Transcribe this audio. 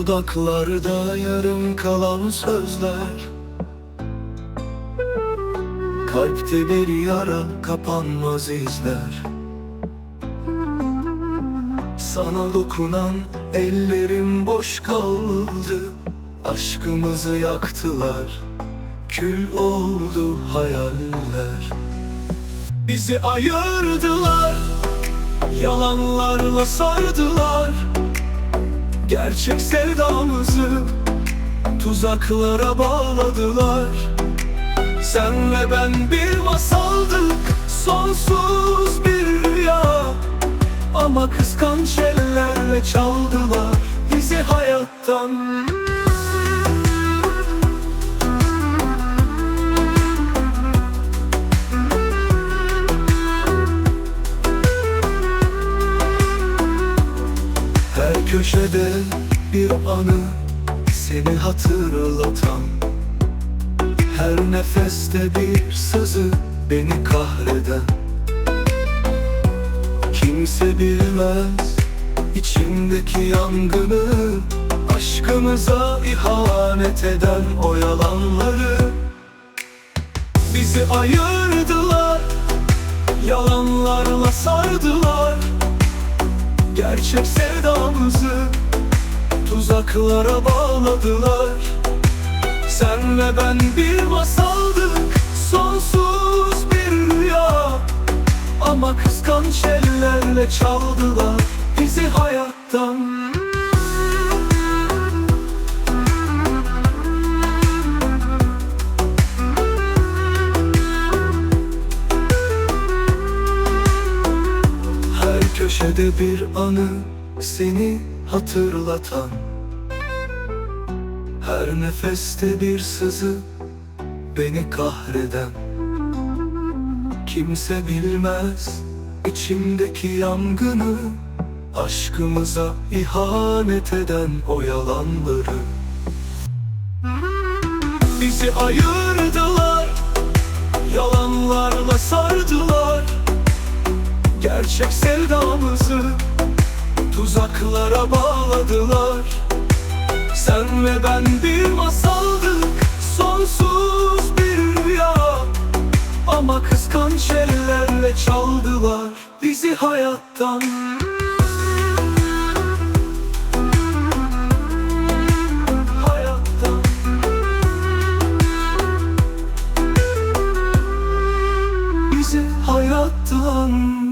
Dudaklarda yarım kalan sözler. Kalpte bir yara kapanmaz izler. Sana dokunan ellerim boş kaldı. Aşkımızı yaktılar. Kül oldu hayaller. Bizi ayırdılar. Yalanlarla sardılar Gerçek sevdamızı Tuzaklara bağladılar. Sen ve ben bir masaldık Sonsuz bir rüya. Ama kıskanç ellerle çaldılar Bizi hayattan köşede bir anı seni hatırlatan. Her nefeste bir sızı beni kahreden. Kimse bilmez içimdeki yangını Aşkımıza ihanet eden o yalanları. Bizi ayırdılar Yalanlarla sardılar Gerçek sevdamızı Tuzaklara bağladılar. Sen ve ben bir masaldık Sonsuz bir rüya. Ama kıskanç ellerle çaldılar Bizi hayattan köşede bir anı seni hatırlatan. Her nefeste bir sızı beni kahreden. Kimse bilmez içimdeki yangını Aşkımıza ihanet eden o yalanları. Bizi ayırdılar Yalanlarla sardılar Gerçek sevdamızı Tuzaklara bağladılar. Sen ve ben bir masaldık Sonsuz bir rüya. Ama kıskanç ellerle çaldılar Bizi hayattan. Hayattan